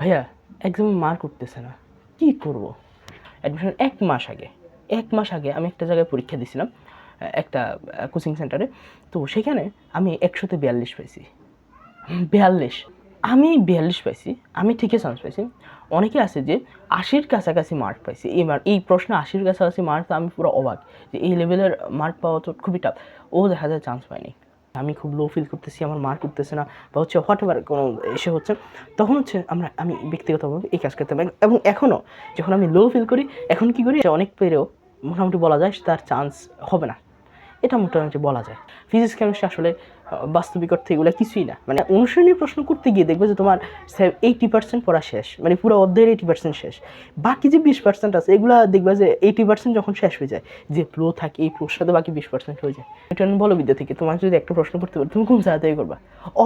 ভাইয়া এক্সামে মার্ক উঠতেছে না। কি করব? অ্যাডমিশন এক মাস আগে, এক মাস আগে আমি একটা জায়গায় পরীক্ষা দিয়েছিলাম একটা কোচিং সেন্টারে তো সেখানে আমি একশোতে বিয়াল্লিশ পাইছি। বিয়াল্লিশ। আমি বিয়াল্লিশ পাইছি, আমি ঠিকই চান্স পাইছি। অনেকে আছে যে আশির কাছাকাছি মার্ক পাইছি। এই মার্ক এই প্রশ্ন আশির কাছাকাছি মার্ক আমি পুরো অবাক যে এই লেভেলের মার্ক পাওয়া তো খুবই টাফ ও দেখা যায় চান্স পায়নি। আমি খুব লো ফিল করতেছি, আমার মার করতেছে না, বা হচ্ছে হোয়াট এভার কোনো এসে হচ্ছে, তখন হচ্ছে আমরা, আমি ব্যক্তিগতভাবে এই কাজ করতে পারি এবং এখনও যখন আমি লো ফিল করি, এখন কি করি, অনেক পেরেও মোটামুটি বলা যায় তার চান্স হবে না। এটা মোটামুটি বলা যায়। ফিজিক্স কেমিস্ট্রি আসলে বাস্তবিক অর্থে এগুলো কিছুই না। মানে অনুশীলনী প্রশ্ন করতে গিয়ে দেখবে যে তোমার এইটি পার্সেন্ট পড়া শেষ মানে পুরো অধ্যায়ের এইটি পার্সেন্ট শেষ। বাকি যে বিশ পার্সেন্ট আছে, এগুলো দেখবে যে এইটি পার্সেন্ট যখন শেষ হয়ে যায়, যে ফ্লো থাকে, এই ফ্লোর সাথে বাকি বিশ পার্সেন্ট হয়ে যায়। আমি বলো বিদ্যা থেকে, তোমার যদি একটা প্রশ্ন করতে পারো, তুমি কোন জায়গা থেকে করবা?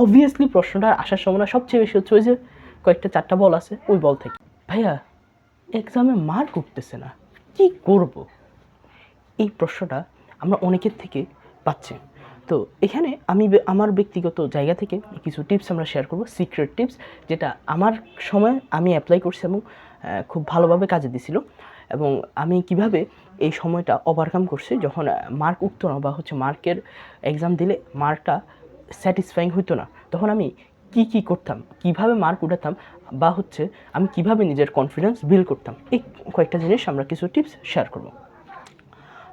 অবভিয়াসলি প্রশ্নটা আসার সম্ভাবনা সবচেয়ে বেশি হচ্ছে ওই যে কয়েকটা, চারটা বল আছে, ওই বল থেকে। ভাইয়া এক্সামে মার্ক উঠতেছে না, কি করব? এই প্রশ্নটা আমরা অনেকের থেকে পাচ্ছি। তো এখানে আমি আমার ব্যক্তিগত জায়গা থেকে কিছু টিপস আমরা শেয়ার করব সিক্রেট টিপস যেটা আমার সময় আমি অ্যাপ্লাই করছি এবং খুব ভালোভাবে কাজে দিছিল এবং আমি কীভাবে এই সময়টা ওভারকাম করছি যখন মার্ক উঠতো না বা হচ্ছে মার্কের এক্সাম দিলে মার্কটা স্যাটিসফাইং হতো না, তখন আমি কি কি করতাম, কীভাবে মার্ক উঠাতাম বা হচ্ছে আমি কীভাবে নিজের কনফিডেন্স বিল্ড করতাম, এই কয়েকটা জিনিস আমরা কিছু টিপস শেয়ার করব।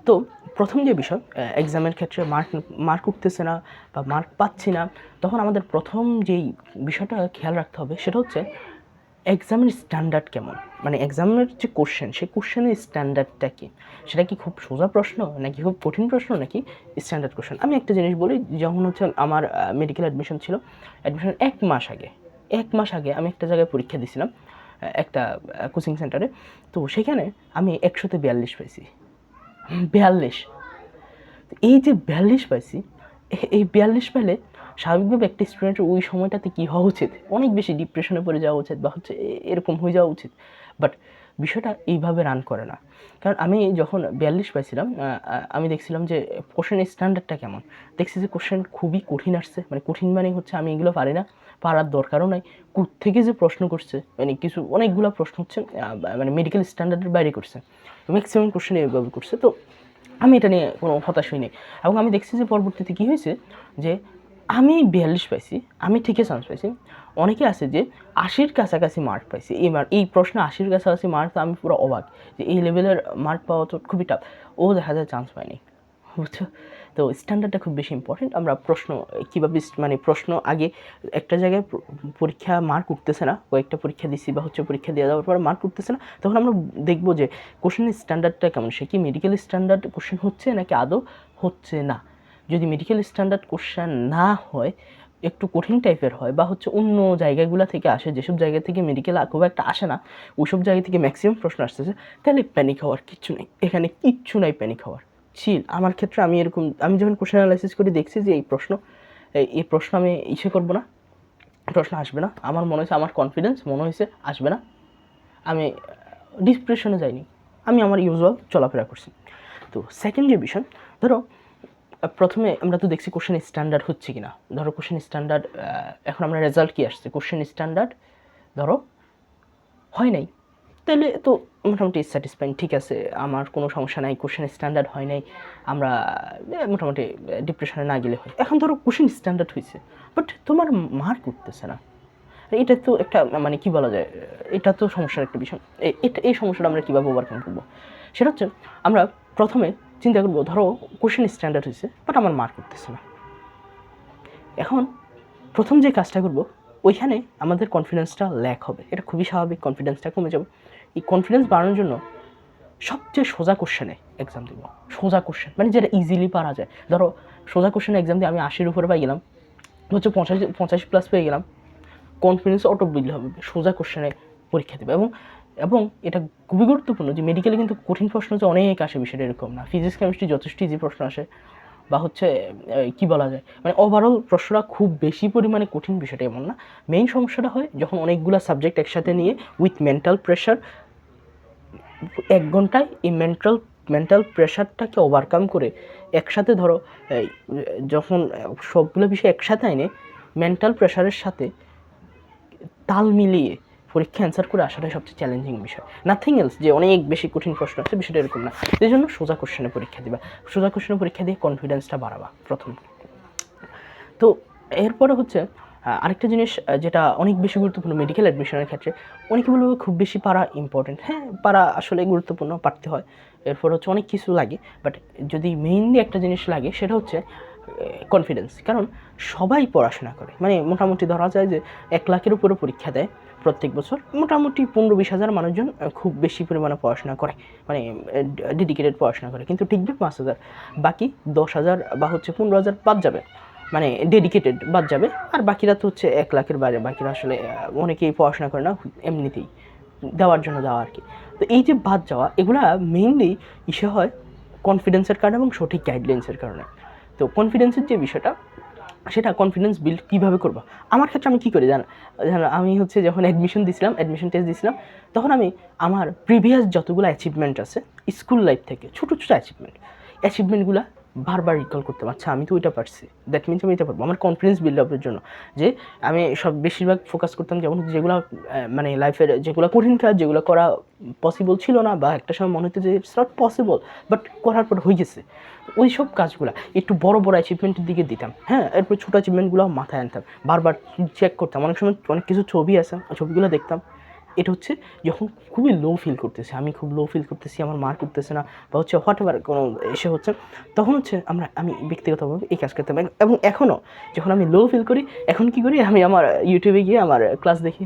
তো প্রথম যে বিষয় এক্সামের ক্ষেত্রে মার্ক মার্ক উঠতেছে না বা মার্ক পাচ্ছি না, তখন আমাদের প্রথম যেই বিষয়টা খেয়াল রাখতে হবে সেটা হচ্ছে এক্সামের স্ট্যান্ডার্ড কেমন? মানে এক্সামের যে কোশ্চেন সেই কোশ্চেনের স্ট্যান্ডার্ডটা কি? সেটা কি খুব সোজা প্রশ্ন নাকি খুব কঠিন প্রশ্ন নাকি স্ট্যান্ডার্ড কোশ্চেন আমি একটা জিনিস বলি, যখন হচ্ছে আমার মেডিকেল অ্যাডমিশন ছিল অ্যাডমিশন এক মাস আগে, এক মাস আগে আমি একটা জায়গায় পরীক্ষা দিয়েছিলাম একটা কোচিং সেন্টারে তো সেখানে আমি একশোতে বিয়াল্লিশ পাইছি। বিয়াল্লিশ। এই যে বিয়াল্লিশ পাইছি এই বিয়াল্লিশ পেলে স্বাভাবিকভাবে একটা স্টুডেন্টের ওই সময়টাতে কী হওয়া উচিত? অনেক বেশি ডিপ্রেশনে পড়ে যাওয়া উচিত বা হচ্ছে এরকম হয়ে যাওয়া উচিত। বাট বিষয়টা এইভাবে রান করে না। কারণ আমি যখন বিয়াল্লিশ পাইছিলাম আমি দেখছিলাম যে কোশ্চেন স্ট্যান্ডার্ডটা কেমন? দেখছি যে কোশ্চেন খুবই কঠিন আসছে। মানে কঠিন মানে হচ্ছে আমি এগুলো পারি না, পারার দরকারও নাই। থেকে যে প্রশ্ন করছে মানে কিছু অনেকগুলো প্রশ্ন হচ্ছে মানে মেডিকেল স্ট্যান্ডার্ডের বাইরে করছে। ম্যাক্সিমাম কোশ্চেন এইভাবে করছে। তো আমি এটা নিয়ে কোনো হতাশ হইনি এবং আমি দেখছি যে পরবর্তীতে কী হয়েছে যে আমি বিয়াল্লিশ পাইছি, আমি ঠিকই চান্স পাইছি। অনেকে আছে যে আশির কাছাকাছি মার্ক পাইছি। এই মার্ক এই প্রশ্ন আশির কাছাকাছি মার্ক তো আমি পুরো অবাক যে এই লেভেলের মার্ক পাওয়া তো খুবই টাফ ও দেখা যায় চান্স পায়নি। বুঝছ? তো স্ট্যান্ডার্ডটা খুব বেশি ইম্পর্টেন্ট আমরা প্রশ্ন, কীভাবে মানে প্রশ্ন আগে একটা জায়গায় পরীক্ষা মার্ক উঠতেছে না, কয়েকটা পরীক্ষা দিছি বা হচ্ছে পরীক্ষা দেওয়া যাওয়ার পর মার্ক উঠতেছে না, তখন আমরা দেখব যে কোশ্চেনের স্ট্যান্ডার্ডটা কেমন? সে কি মেডিকেল স্ট্যান্ডার্ড কোশ্চেন হচ্ছে নাকি আদৌ হচ্ছে না? যদি মেডিকেল স্ট্যান্ডার্ড কোশ্চেন না হয়, একটু কঠিন টাইপের হয় বা হচ্ছে অন্য জায়গাগুলো থেকে আসে, যেসব জায়গা থেকে মেডিকেল খুব একটা আসে না, ওইসব জায়গা থেকে ম্যাক্সিমাম প্রশ্ন আসতেছে, তাহলে প্যানিক হওয়ার কিচ্ছু নেই। এখানে কিচ্ছু নাই প্যানিক হওয়ার। চিল আমার ক্ষেত্রে আমি এরকম, আমি যখন কোশ্চেন অ্যানালাইসিস করে দেখছি যে এই প্রশ্ন, এই- প্রশ্ন আমি ইসে করব না, প্রশ্ন আসবে না, আমার মনে হয়েছে, আমার কনফিডেন্স মনে হয়েছে, আসবে না। আমি ডিসপ্রেশনে যাইনি, আমি আমার ইউজুয়াল চলাফেরা করছি। তো সেকেন্ড যে বিষয়, ধরো প্রথমে আমরা তো দেখছি কোশ্চেন স্ট্যান্ডার্ড হচ্ছে কি না ধরো কোশ্চেন স্ট্যান্ডার্ড এখন আমরা রেজাল্ট কি আসছে? কোশ্চেন স্ট্যান্ডার্ড ধরো, হয় নাই। তাহলে তো মোটামুটি স্যাটিসফাইং ঠিক আছে, আমার কোনো সমস্যা নাই কোশ্চেন স্ট্যান্ডার্ড হয় নাই, আমরা মোটামুটি ডিপ্রেশনে না গেলে হয়। এখন ধরো কোশ্চেন স্ট্যান্ডার্ড হয়েছে বাট তোমার মার্ক উঠতেছে না। এটা তো একটা মানে কি বলা যায়, এটা তো সমস্যার একটা বিষয়। এটা, এই সমস্যাটা আমরা কীভাবে ওভারকাম করব? সেটা হচ্ছে, আমরা প্রথমে চিন্তা করব, ধরো কোশ্চেন স্ট্যান্ডার্ড হয়েছে বাট আমার মার্ক উঠতেছে না। এখন প্রথম যে কাজটা করব, ওইখানে আমাদের কনফিডেন্সটা ল্যাক হবে। এটা খুবই স্বাভাবিক কনফিডেন্সটা কমে যাবে। এই কনফিডেন্স বাড়ানোর জন্য সবচেয়ে সোজা কোশ্চেনে এক্সাম দেবো। সোজা কোশ্চেন মানে যেটা ইজিলি পারা যায়। ধরো, সোজা কোশ্চেনে এক্সাম দিয়ে আমি আশির উপরে পাই গেলাম, হচ্ছে পঁচাশি পঁচাশি প্লাস পেয়ে গেলাম। কনফিডেন্স অটো বিল্ড হবে। সোজা কোশ্চেনে পরীক্ষা দেবে। এবং এবং এটা খুবই গুরুত্বপূর্ণ যে মেডিকেলে কিন্তু কঠিন প্রশ্ন যে অনেক আসে বিষয়টা এরকম না। ফিজিক্স কেমিস্ট্রি যথেষ্ট ইজি প্রশ্ন আসে বা হচ্ছে কি বলা যায়? মানে ওভারঅল প্রশ্নটা খুব বেশি পরিমাণে কঠিন বিষয়টা এমন না। মেইন সমস্যাটা হয় যখন অনেকগুলো সাবজেক্ট একসাথে নিয়ে উইথ মেন্টাল প্রেশার এক ঘন্টায় এই মেন্টাল মেন্টাল প্রেশারটাকে ওভারকাম করে একসাথে ধরো যখন সবগুলো বিষয় একসাথে আইনে মেন্টাল প্রেশারের সাথে তাল মিলিয়ে পরীক্ষা অ্যান্সার করে আসাটাই সবচেয়ে চ্যালেঞ্জিং বিষয়। নাথিং এলস যে অনেক বেশি কঠিন প্রশ্ন আছে, বিষয়টা এরকম না। এই জন্য সোজা কোশ্চেনে পরীক্ষা দিবা। সোজা কোশ্চেনে পরীক্ষা দিয়ে কনফিডেন্সটা বাড়াবা, প্রথম। তো এরপরে হচ্ছে আরেকটা জিনিস যেটা অনেক বেশি গুরুত্বপূর্ণ মেডিকেল অ্যাডমিশনের ক্ষেত্রে, অনেকে বলবে খুব বেশি পারা ইম্পর্টেন্ট হ্যাঁ পারা আসলে গুরুত্বপূর্ণ, পারতে হয়। এরপর হচ্ছে অনেক কিছু লাগে বাট যদি মেইনলি একটা জিনিস লাগে, সেটা হচ্ছে কনফিডেন্স কারণ সবাই পড়াশোনা করে। মানে মোটামুটি ধরা যায় যে এক লাখের উপরে পরীক্ষা দেয় প্রত্যেক বছর মোটামুটি পনেরো বিশ হাজার মানুষজন খুব বেশি পরিমাণে পড়াশোনা করে। মানে ডেডিকেটেড পড়াশোনা করে। কিন্তু টিকবে পাঁচ হাজার, বাকি দশ হাজার বা হচ্ছে পনেরো হাজার বাদ যাবে। মানে ডেডিকেটেড বাদ যাবে। আর বাকিরা তো হচ্ছে এক লাখের বাইরে, বাকিরা আসলে অনেকেই পড়াশোনা করে না, এমনিতেই দেওয়ার জন্য দেওয়া আর কি। তো এই যে বাদ যাওয়া, এগুলা মেইনলি ইসে হয় কনফিডেন্সের কারণে এবং সঠিক গাইডলাইন্সের কারণে। তো কনফিডেন্সের যে বিষয়টা সেটা কনফিডেন্স বিল্ড কীভাবে করব? আমার ক্ষেত্রে আমি কী করি জান আমি হচ্ছে যখন অ্যাডমিশন দিছিলাম অ্যাডমিশন টেস্ট দিয়েছিলাম তখন আমি আমার প্রিভিয়াস যতগুলো অ্যাচিভমেন্ট আছে স্কুল লাইফ থেকে, ছোটো ছোটো অ্যাচিভমেন্ট অ্যাচিভমেন্টগুলো বারবার রিকল করতে পারছি, আমি তো ওইটা পারছি। দ্যাট মিনস আমি এটা পারব। আমার কনফিডেন্স বিল্ড আপের জন্য যে আমি সব বেশিরভাগ ফোকাস করতাম যেমন যেগুলো মানে লাইফের যেগুলো কঠিন কাজ, যেগুলো করা পসিবল ছিল না বা একটা সময় মনে হতো যে ইটস নট পসিবল বাট করার পর হয়ে গেছে। ওই সব কাজগুলো, একটু বড় বড় অ্যাচিভমেন্টের দিকে দিতাম। হ্যাঁ এরপর ছোটো অ্যাচিভমেন্টগুলো মাথায় আনতাম। বারবার চেক করতাম। অনেক সময় অনেক কিছু ছবি আছে, ছবিগুলো দেখতাম। এটা হচ্ছে যখন খুবই লো ফিল করতেছে, আমি খুব লো ফিল করতেছি, আমার মার করতেছে না, বা হচ্ছে হোয়াট এভার কোনো এসে হচ্ছে, তখন হচ্ছে আমরা, আমি ব্যক্তিগতভাবে এই কাজ করতাম। এবং এখনও যখন আমি লো ফিল করি, এখন কি করি, আমি আমার ইউটিউবে গিয়ে আমার ক্লাস দেখি।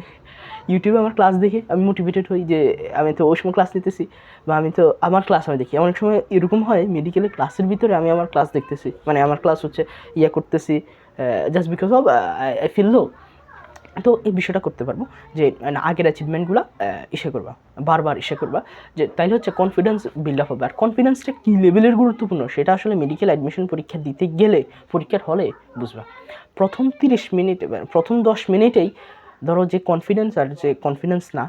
ইউটিউবে আমার ক্লাস দেখে আমি মোটিভেটেড হই যে, আমি তো ওই সময় ক্লাস নিতেছি, বা আমি তো আমার ক্লাস আমি দেখি। অনেক সময় এরকম হয় মেডিকেলের ক্লাসের ভিতরে আমি আমার ক্লাস দেখতেছি। মানে আমার ক্লাস হচ্ছে ইয়া করতেছি just because of I feel low তো এই বিষয়টা করতে পারব যে আগের অ্যাচিভমেন্টগুলো ইসে করবা, বারবার ইসে করবা, যে, তাইলে হচ্ছে কনফিডেন্স বিল্ড আপ হবে। আর কনফিডেন্সটা কী লেভেলের গুরুত্বপূর্ণ? সেটা আসলে মেডিকেল অ্যাডমিশন পরীক্ষা দিতে গেলে, পরীক্ষার হলে বুঝবা। প্রথম তিরিশ মিনিট প্রথম দশ মিনিটেই ধরো যে কনফিডেন্স আর যে কনফিডেন্স না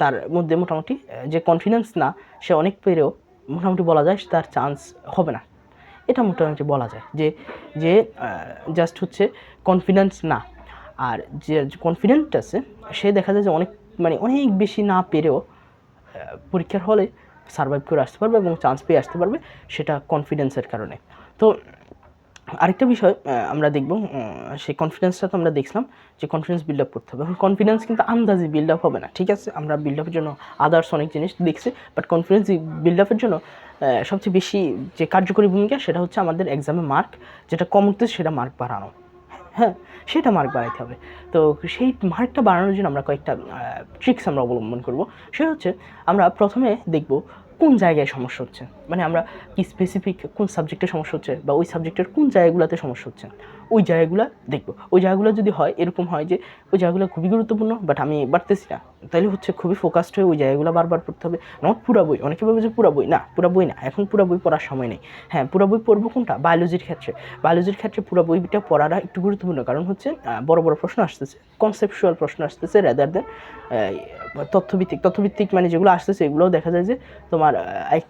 তার মধ্যে মোটামুটি যে কনফিডেন্স না, সে অনেক পেরেও মোটামুটি বলা যায় তার চান্স হবে না। এটা মোটামুটি বলা যায় যে যে জাস্ট হচ্ছে কনফিডেন্স না। আর যে কনফিডেন্ট আছে, সে দেখা যায় যে অনেক মানে অনেক বেশি না পেরেও পরীক্ষার হলে সার্ভাইভ করে আসতে পারবে এবং চান্স পেয়ে আসতে পারবে সেটা কনফিডেন্সের কারণে। তো আরেকটা বিষয় আমরা দেখব সেই কনফিডেন্সটা তো আমরা দেখলাম যে কনফিডেন্স বিল্ড আপ করতে হবে। এখন কনফিডেন্স কিন্তু আন্দাজে বিল্ড আপ হবে না, ঠিক আছে? আমরা বিল্ড আপের জন্য আদার্স অনেক জিনিস দেখছি বাট কনফিডেন্স বিল্ড আপের জন্য সবচেয়ে বেশি যে কার্যকরী ভূমিকা সেটা হচ্ছে আমাদের এক্সামে মার্ক যেটা কম উঠতেছে সেটা মার্ক বাড়ানো। হ্যাঁ সেটা মার্ক বাড়াইতে হবে। তো সেই মার্কটা বাড়ানোর জন্য আমরা কয়েকটা ট্রিক্স আমরা অবলম্বন করব। সে হচ্ছে, আমরা প্রথমে দেখব কোন জায়গায় সমস্যা হচ্ছে। মানে আমরা কি স্পেসিফিক কোন সাবজেক্টে সমস্যা হচ্ছে বা ওই সাবজেক্টের কোন জায়গাগুলোতে সমস্যা হচ্ছে? ওই জায়গাগুলো দেখব। ওই জায়গাগুলো যদি হয়, এরকম হয় যে ওই জায়গাগুলো খুবই গুরুত্বপূর্ণ বাট আমি বাড়তেছি না। তাহলে হচ্ছে খুবই ফোকাসড হয়ে ওই জায়গাগুলো বারবার পড়তে হবে। নট পুরা বই, অনেকে ভাবে যে পুরা বই, না, পুরা বই না, এখন পুরা বই পড়ার সময় নেই। হ্যাঁ পুরা বই পড়ব কোনটা? বায়োলজির ক্ষেত্রে। বায়োলজির ক্ষেত্রে পুরা বইটা পড়াটা একটু গুরুত্বপূর্ণ, কারণ হচ্ছে বড় বড় প্রশ্ন আসতেছে কনসেপচুয়াল প্রশ্ন আসতেছে রেদার দেন তথ্যভিত্তিক। তথ্যভিত্তিক মানে যেগুলো আসতেছে, এগুলোও দেখা যায় যে তোমার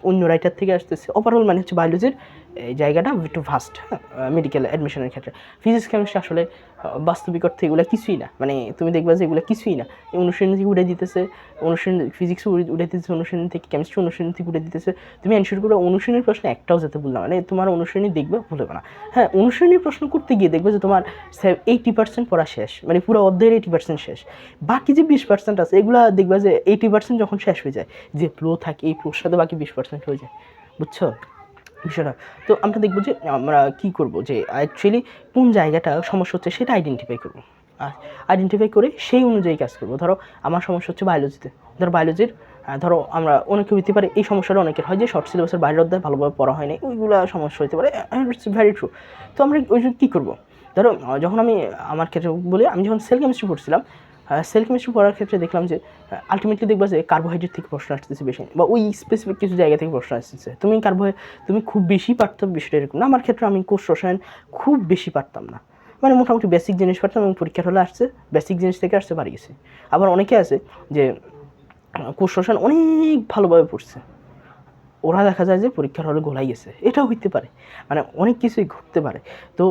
অন্য রাইটার থেকে আসতেছে। ওভারঅল মানে হচ্ছে বায়োলজির এই জায়গাটা একটু ভাস্ট মেডিকেল অ্যাডমিশনের ক্ষেত্রে। ফিজিক্স কেমিস্ট্রি আসলে বাস্তবিক অর্থে এগুলো কিছুই না। মানে তুমি দেখবা যে এগুলো কিছুই না। অনুশীলন থেকে উড়ে দিতেছে, অনুশীলন ফিজিক্স উড়ে দিতেছে, অনুশীলন থেকে কেমিস্ট্রি অনুশীলন থেকে উড়ে দিতেছে। তুমি এনশিওর করে অনুশীলনের প্রশ্ন একটাও যেতে বললাম মানে তোমার অনুশীলনী দেখবে ভুলবে না। হ্যাঁ অনুশীলনীর প্রশ্ন করতে গিয়ে দেখবে যে তোমার এইটি পার্সেন্ট পড়া শেষ। মানে পুরো অধ্যায়ের এইটি পার্সেন্ট শেষ। বাকি যে বিশ পার্সেন্ট আছে, এগুলো দেখবা যে এইটি পার্সেন্ট যখন শেষ হয়ে যায়, যে প্লো থাকে, এই ফ্লোর সাথে বাকি বিশ পার্সেন্ট হয়ে যায়। বুঝছ? বিষয়টা। তো আমরা দেখব যে আমরা কি করব যে অ্যাকচুয়ালি কোন জায়গাটা সমস্যা হচ্ছে সেটা আইডেন্টিফাই করব। আর আইডেন্টিফাই করে সেই অনুযায়ী কাজ করব। ধরো আমার সমস্যা হচ্ছে বায়োলজিতে ধরো বায়োলজির ধরো আমরা অনেকে হইতে পারে এই সমস্যাটা অনেকের হয় যে শর্ট সিলেবাসের বাইরের অধ্যায় ভালোভাবে পড়া হয়নি ওইগুলো সমস্যা হতে পারে ইটস ভেরি ট্রু তো আমরা ওই জন্য কী করব? ধরো যখন আমি আমার ক্ষেত্রে বলি, আমি যখন সেল কেমিস্ট্রি পড়ছিলাম সেল কেমিস্ট্রি পড়ার ক্ষেত্রে দেখলাম যে আলটিমেটলি দেখবা যে কার্বোহাইড্রেট থেকে প্রশ্ন আসতেছে বেশি। বা ওই স্পেসিফিক কিছু জায়গা থেকে প্রশ্ন আসতেছে। তুমি কার্বোহাই তুমি খুব বেশি পারতো বিষয়টা এরকম না। আমার ক্ষেত্রে আমি কোষ রসায়ন খুব বেশি পারতাম না। মানে মোটামুটি বেসিক জিনিস পারতাম এবং পরীক্ষার হলে আসছে বেসিক জিনিস থেকে আসতে পারি গেছে। আবার অনেকে আছে যে, কোষ রসায়ন অনেক ভালোভাবে পড়ছে। ওরা দেখা যায় যে পরীক্ষার হলে গোলাই গেছে। এটাও হইতে পারে। মানে অনেক কিছুই ঘটতে পারে। তো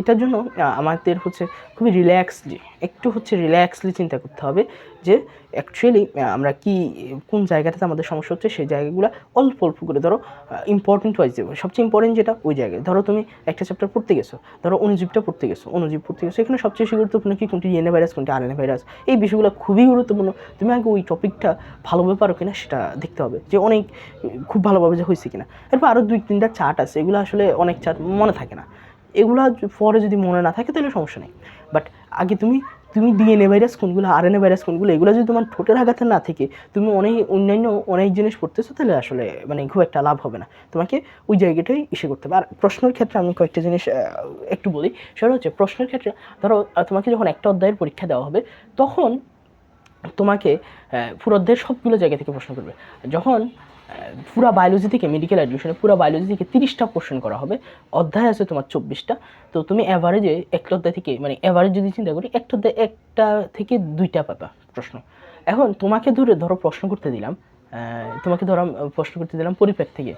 এটার জন্য আমাদের হচ্ছে খুবই রিল্যাক্সলি একটু হচ্ছে রিল্যাক্সলি চিন্তা করতে হবে। যে অ্যাকচুয়ালি আমরা কি, কোন জায়গাটাতে আমাদের সমস্যা হচ্ছে, সেই জায়গাগুলো অল্প অল্প করে ধরো ইম্পর্টেন্ট ওয়াইজ দেবো সবচেয়ে ইম্পর্টেন্ট যেটা ওই জায়গায়। ধরো তুমি একটা চ্যাপ্টার পড়তে গেছো, ধরো অনুজীবটা পড়তে গেছো, অনুজীব পড়তে গেছো, এখানে সবচেয়ে বেশি গুরুত্বপূর্ণ কি, কোনটি ডিএনএ ভাইরাস কোনটি আরএনএ ভাইরাস এই বিষয়গুলো খুবই গুরুত্বপূর্ণ। তুমি আগে ওই টপিকটা ভালোভাবে পারো কিনা সেটা দেখতে হবে, যে অনেক, খুব ভালোভাবে যে হয়েছে কিনা। এরপর আরও দুই, তিনটা চার্ট আছে, এগুলো আসলে অনেক চার্ট মনে থাকে না। এগুলো পরে যদি মনে না থাকে তাহলে সমস্যা নেই। বাট আগে তুমি তুমি ডিএনএ ভাইরাস কোনগুলো আরএনএ ভাইরাস কোনগুলো, এগুলো যদি তোমার ঠোঁটের আঘাতে না থেকে তুমি অনেক অন্যান্য অনেক জিনিস পড়তেছো তাহলে আসলে মানে খুব একটা লাভ হবে না। তোমাকে ওই জায়গাটাই ইসে করতে হবে। আর প্রশ্নের ক্ষেত্রে আমি কয়েকটা জিনিস একটু বলি। সেটা হচ্ছে, প্রশ্নের ক্ষেত্রে ধরো তোমাকে যখন একটা অধ্যায়ের পরীক্ষা দেওয়া হবে, তখন তোমাকে পুরো অধ্যায়ের সবগুলো জায়গা থেকে প্রশ্ন করবে। যখন পুরা বায়োলজি থেকে মেডিকেল অ্যাডমিশনে পুরো বায়োলজি থেকে তিরিশটা কোশ্চেন করা হবে। অধ্যায় আছে তোমার চব্বিশটা। তো তুমি অ্যাভারেজে একটা অধ্যায় থেকে মানে অ্যাভারেজ যদি চিন্তা করি, একটা অধ্যায় একটা থেকে দুইটা পাবা প্রশ্ন। এখন তোমাকে ধরে ধরো প্রশ্ন করতে দিলাম তোমাকে ধরো প্রশ্ন করতে দিলাম পরিপ্যাক থেকে।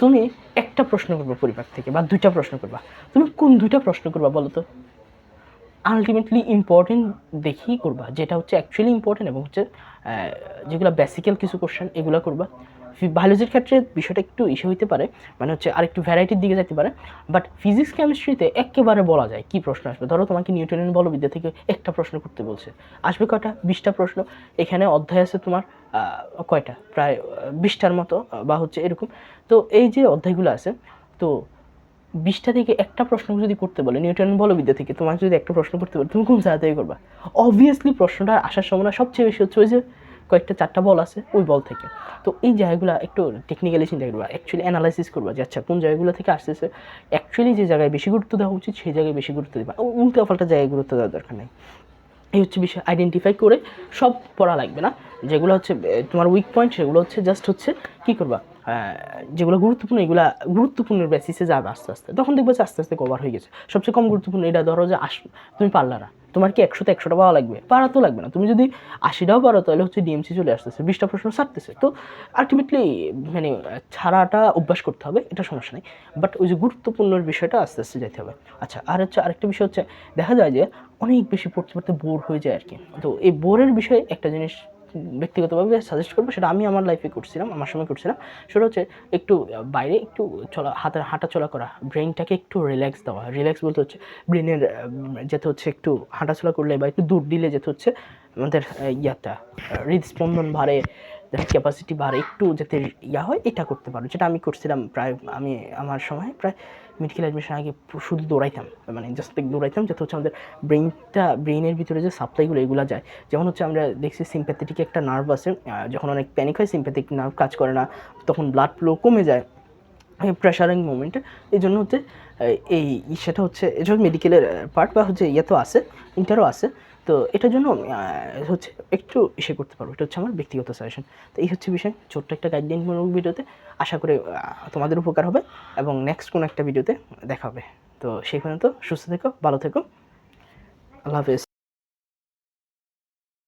তুমি একটা প্রশ্ন করবে পরিপাক থেকে বা দুইটা প্রশ্ন করবা। তুমি কোন দুইটা প্রশ্ন করবা বলো তো? আলটিমেটলি ইম্পর্টেন্ট দেখেই করবা, যেটা হচ্ছে অ্যাকচুয়ালি ইম্পর্টেন্ট এবং হচ্ছে যেগুলো বেসিক্যাল কিছু কোশ্চেন এগুলো করবা। বায়োলজির ক্ষেত্রে বিষয়টা একটু ইসে হইতে পারে মানে হচ্ছে আরেকটু ভ্যারাইটির দিকে যেতে পারে বাট ফিজিক্স কেমিস্ট্রিতে একেবারে বলা যায়, কি প্রশ্ন আসবে? ধরো তোমাকে নিউটনের বলবিদ্যা থেকে একটা প্রশ্ন করতে বলছে, আসবে কয়টা? বিশটা প্রশ্ন, এখানে অধ্যায় আছে তোমার কয়টা? প্রায় বিশটার মতো বা হচ্ছে এরকম, তো এই যে অধ্যায়গুলো আছে, তো বিশটা থেকে একটা প্রশ্ন যদি করতে বলে নিউটন বলবিদ্যা থেকে তোমাকে যদি একটা প্রশ্ন করতে বলে, তুমি কোন জায়গা থেকে করবা? অবভিয়াসলি প্রশ্নটা আসার সম্ভাবনা সবচেয়ে বেশি হচ্ছে ওই যে কয়েকটা চারটা বল আছে ওই বল থেকে। তো এই জায়গাগুলো একটু টেকনিক্যালি চিন্তা করবা অ্যাকচুয়ালি অ্যানালাইসিস করবা যে আচ্ছা কোন জায়গাগুলো থেকে আসতেছে? অ্যাকচুয়ালি যে জায়গায় বেশি গুরুত্ব দেওয়া উচিত, সেই জায়গায় বেশি গুরুত্ব দেবা। উল্টো পাল্টা জায়গায় গুরুত্ব দেওয়ার দরকার নেই। এই হচ্ছে বিষয়। আইডেন্টিফাই করে সব পড়া লাগবে না। যেগুলো হচ্ছে তোমার উইক পয়েন্ট সেগুলো হচ্ছে জাস্ট হচ্ছে কী করবা? যেগুলো গুরুত্বপূর্ণ, এগুলা গুরুত্বপূর্ণ বেসিসে যাবে আস্তে আস্তে। তখন দেখবে যে আস্তে আস্তে কভার হয়ে গেছে। সবচেয়ে কম গুরুত্বপূর্ণ এটা ধরো যে আস তুমি পারলা না। তোমার কি একশোতে একশোটা পাওয়া লাগবে? পারা তো লাগবে না। তুমি যদি আশিটাও পারো, তাহলে হচ্ছে ডিএমসি চলে আসতেছে। বিশটা প্রশ্ন ছাড়তেছে। তো আলটিমেটলি মানে ছাড়াটা অভ্যাস করতে হবে, এটা সমস্যা নেই। বাট ওই যে গুরুত্বপূর্ণ বিষয়টা আস্তে আস্তে যেতে হবে। আচ্ছা আর হচ্ছে আরেকটা বিষয় হচ্ছে, দেখা যায় যে অনেক বেশি পড়তে পড়তে বোর হয়ে যায় আর কি তো এই বোরের বিষয়ে একটা জিনিস ব্যক্তিগতভাবে সাজেস্ট করব, সেটা আমি আমার লাইফে করছিলাম, আমার সময় করছিলাম। সেটা হচ্ছে একটু বাইরে একটু চলা হাতে হাঁটা চলা করা ব্রেনটাকে একটু রিল্যাক্স দেওয়া। রিল্যাক্স বলতে হচ্ছে ব্রেনের যেতে হচ্ছে একটু হাঁটাচলা করলে বা একটু দূর দিলে যেতে হচ্ছে আমাদের ইয়াটা হৃদস্পন্দন বাড়ে ক্যাপাসিটি বাড়ে, একটু যাতে ইয়া হয়, এটা করতে পারো। যেটা আমি করছিলাম প্রায়, আমি, আমার সময় প্রায় মেডিকেল অ্যাডমিশন আগে শুধু দৌড়াইতাম। মানে জাস্ট দৌড়াইতাম যাতে হচ্ছে আমাদের ব্রেনটা ব্রেনের ভিতরে যে সাপ্লাইগুলো এগুলো যায়। যেমন হচ্ছে আমরা দেখছি সিম্প্যাথেটিক একটা নার্ভ আছে যখন অনেক প্যানিক হয় সিম্প্যাথিক নার্ভ কাজ করে না, তখন ব্লাড ফ্লো কমে যায় প্রেশারিং মোমেন্টে এই জন্য হচ্ছে এই সেটা হচ্ছে এটা মেডিকেলের পার্ট বা হচ্ছে ইয়ে তো আছে ইন্টারও আছে। তো এটার জন্য হচ্ছে একটু ইসে করতে পারব। এটা হচ্ছে আমার ব্যক্তিগত সাজেশন তো এই হচ্ছে বিষয়, ছোট্ট একটা গাইডলাইনমূলক ভিডিওতে আশা করি তোমাদের উপকার হবে এবং নেক্সট কোনো একটা ভিডিওতে দেখা হবে। তো সেই পর্যন্ত সুস্থ থেকো, ভালো থেকো। আল্লাহ হাফেজ।